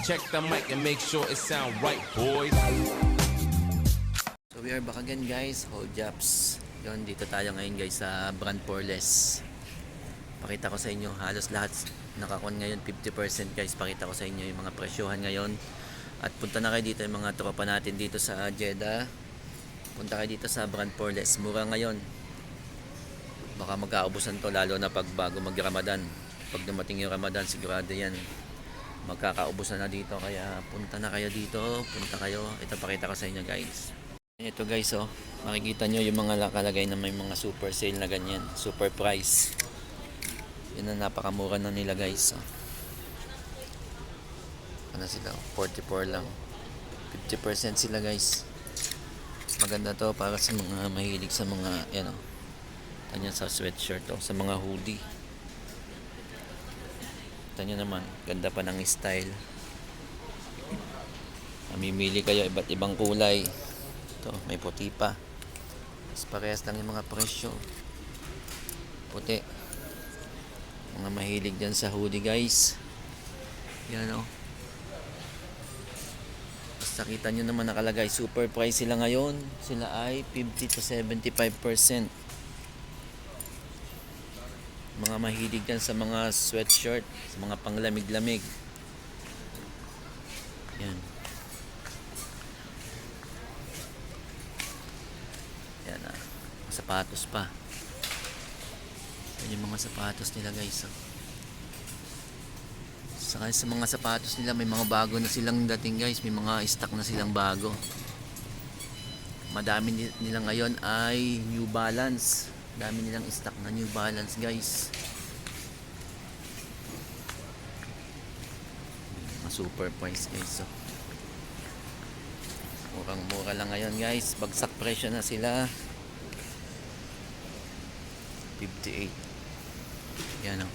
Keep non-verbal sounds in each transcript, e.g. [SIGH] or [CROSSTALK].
Check the mic and make sure it sound right, boys. So we are back again guys, Hold Jobs. Yun, dito tayo ngayon guys sa Brand Porles. Pakita ko sa inyo, halos lahat nakakon ngayon 50% guys. Pakita ko sa inyo yung mga presyohan ngayon. At punta na kayo dito yung mga tropa natin dito sa Jeddah. Punta kayo dito sa Brand Porles. Mura ngayon. Baka magkaubusan to lalo na pag bago mag-Ramadan. Pag dumating yung Ramadan, sigurado yan. Magkakaubusan na dito. Kaya punta na kayo dito. Punta kayo. Ito pakita ko sa inyo guys. Ito guys oh, makikita nyo yung mga nakalagay na may mga super sale na ganyan, super price. Yan ang napakamura na nila guys. Oh. Ano sila? oh, 44 lang. 50% sila guys. Maganda to para sa mga mahilig sa mga, yan oh. Sa sweatshirt oh, sa mga hoodie. Ito nyo naman, ganda pa ng style. Mamimili kayo iba't ibang kulay. Ito, may puti pa. Mas parehas lang yung mga presyo. Puti. Mga mahilig dyan sa hoodie guys. Yan o. Basta kita nyo naman nakalagay. Super price sila ngayon. Sila ay 50 to 75%. Mga mahilig dyan sa mga sweatshirt. Sa mga panglamig-lamig. Yan. Yan ah. Sapatos pa. Yan yung mga sapatos nila guys. Oh. Saka sa mga sapatos nila may mga bago na silang dating guys. May mga stock na silang bago. Madami ni- nila ngayon ay New Balance. Dami nilang stock na New Balance guys. Mga super price guys. Oh. Murang mura lang ngayon guys. Bagsak presyo na sila. 58. Yan o.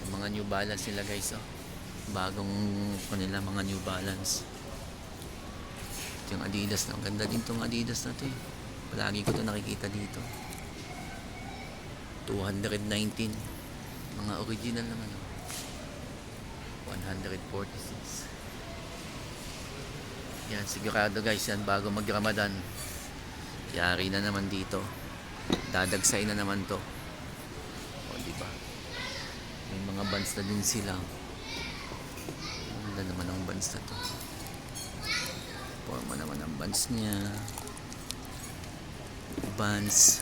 Yung mga New Balance nila guys oh. Bagong kanila mga New Balance. Ito yung Adidas. Ang ganda din tong Adidas na to eh. Palagi ko to nakikita dito. 219. Mga original naman oh. 146 yan sigurado guys yan bago mag ramadan yari na naman dito dadagsay na naman to o di ba may mga bands na din sila ang naman ang bands na to forma naman ang bands niya. Bands.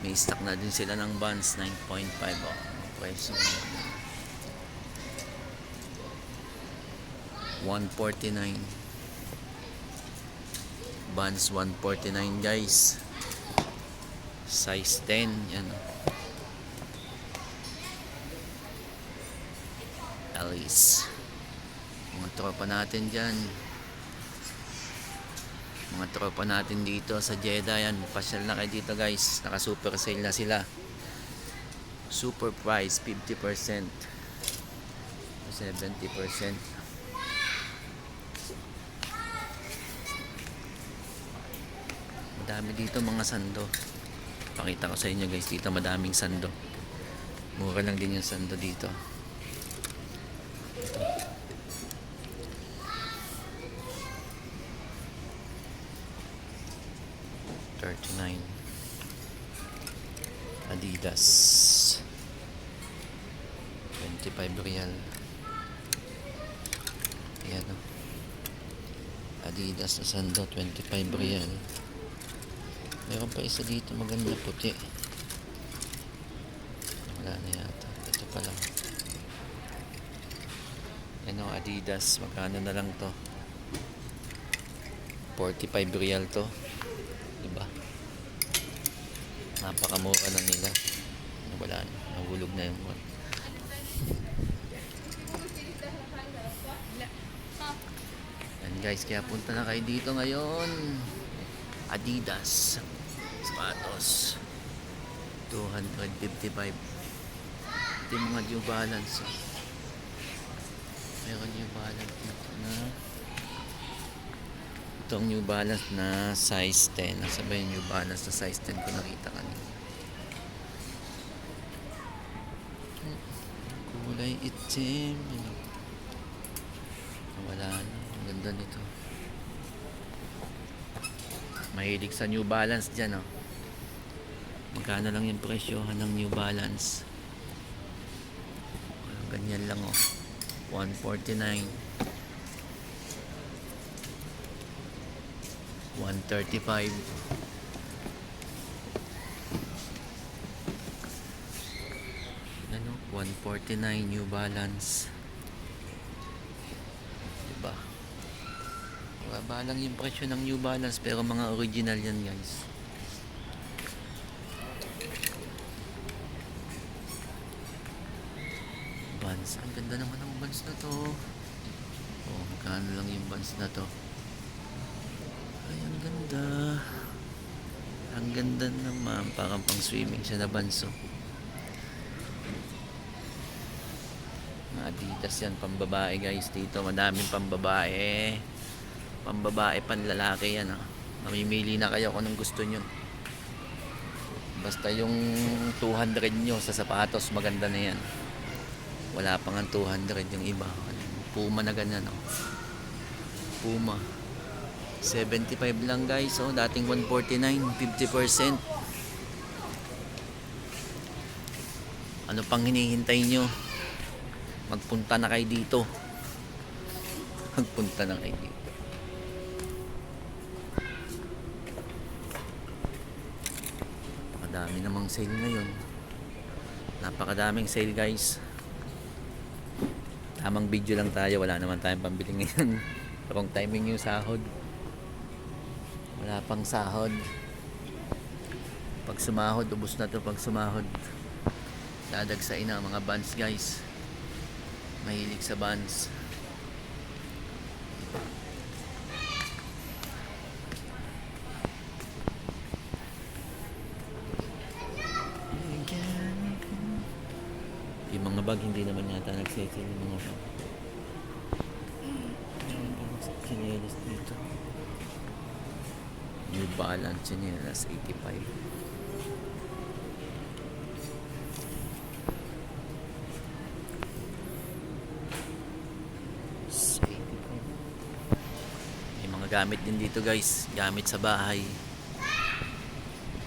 May stock na din sila ng bands. 9.5 o ang presyo 149 Vans 149 guys. Size 10 yan Alice. Mga tropa natin dyan mga tropa natin dito sa Jeddah yan pasyal na kayo dito guys naka super sale na sila super price 50% 70% Madami dito mga sando. Pakita ko sa inyo guys, dito madaming sando. Mura lang din yung sando dito. Ito. Thirty-nine. Adidas. 25 real. Ayan o. Adidas na sando, 25 real. Meron pa isa dito maganda puti. Wala na yata. Ito pa lang. Ano, Adidas. Magkano na lang to? 45 real to. Napakamura na nila. Wala na. Nahulog na yung one. Yan guys, kaya punta na kayo dito ngayon. Adidas sapatos 255 ito yung mga New Balance oh. meron New Balance dito itong New Balance na size 10 nasa ba yung New Balance na size 10 ko nakita kanina itim. Ano? Wala na. Ang ganda nito. Mahilig sa New Balance dyan, oh. Magkano lang yung presyohan ng New Balance? Ganyan lang, oh. 149. 135. Ano? 149 New Balance. Diba? Baba lang yung presyo ng New Balance pero mga original yan guys. Vans. Ang ganda naman ng Vans na to. Oh, magkano lang yung Vans na to. Ay, ang ganda. Ang ganda naman. Parang pang swimming siya na oh. Mga Adidas yan, pambabae guys dito. Madaming pambabae. Pambabae, panlalaki yan. Ah. Mamimili na kayo kung anong gusto nyo. Basta yung 200 nyo sa sapatos, maganda na yan. Wala pa nga 200 yung iba. Puma na ganyan. Oh. Puma. 75 lang guys. Oh, dating 149, 50%. Ano pang hinihintay nyo? Magpunta na kayo dito. Magpunta na kayo dito. Napakadami namang sale ngayon. Napakadaming sale guys. Tamang video lang tayo. Wala naman tayong pambili ngayon. [LAUGHS] Wrong timing yung sahod. Wala pang sahod. Pag sumahod, ubos na to pag sumahod. Dadagsain na ang mga bands guys. Mahilig sa bands. Yung mga bag hindi naman yata nagsettle yung mga bag. Chinelas dito. New Balance chinelas 85. Sa 85. May mga gamit din dito guys. Gamit sa bahay.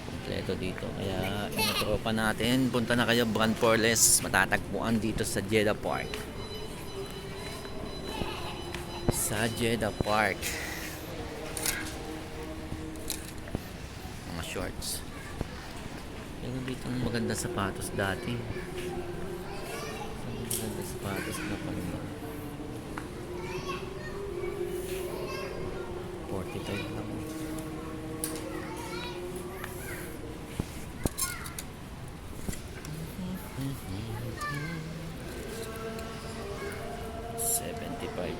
Kompleto dito. Kaya yung natin, punta na kayo Brand Porles. Matatagpuan dito sa Jeddah Park. Sa Jeddah Park. Shorts. Meron dito ng maganda sapatos dati. Maganda sapatos na pang 45 lang. Seventy-five.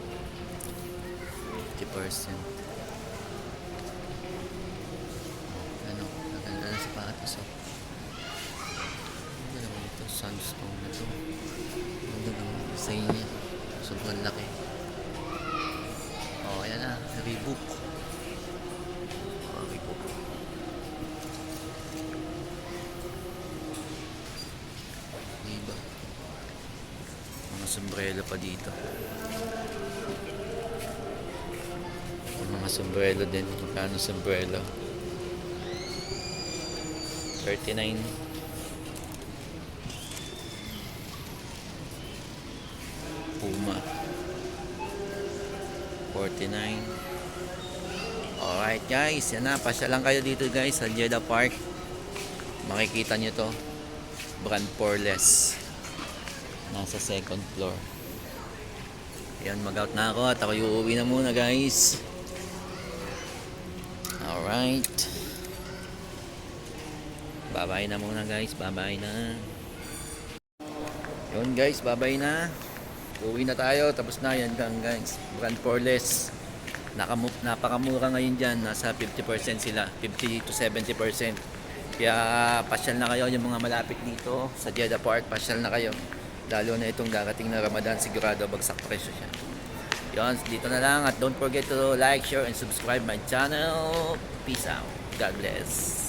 Percent. Design niya? Sobrang laki. Oh, ayan na. Reebok. Oh, Reebok. Diba? Mga sombrero pa dito. Mga sombrero din. Magkano sombrero? 39. 49. Alright guys, yan na. Pasya lang kayo dito guys sa Jeddah Park. Makikita nyo to. Brand Porles. Nasa second floor. Yan, mag-out na ako at ako uuwi na muna guys. Alright. Bye-bye na muna guys. Bye-bye na. Yun guys, bye-bye na. Uwi na tayo. Tapos na yan gang guys. Brand Porles. Nakamu napakamura ngayon dyan. Nasa 50% sila. 50 to 70%. Kaya pasyal na kayo yung mga malapit dito sa Jeddah Park. Pasyal na kayo. Lalo na itong darating na Ramadan. Sigurado bagsak presyo siya. Yun, dito na lang. At don't forget to like, share, and subscribe my channel. Peace out. God bless.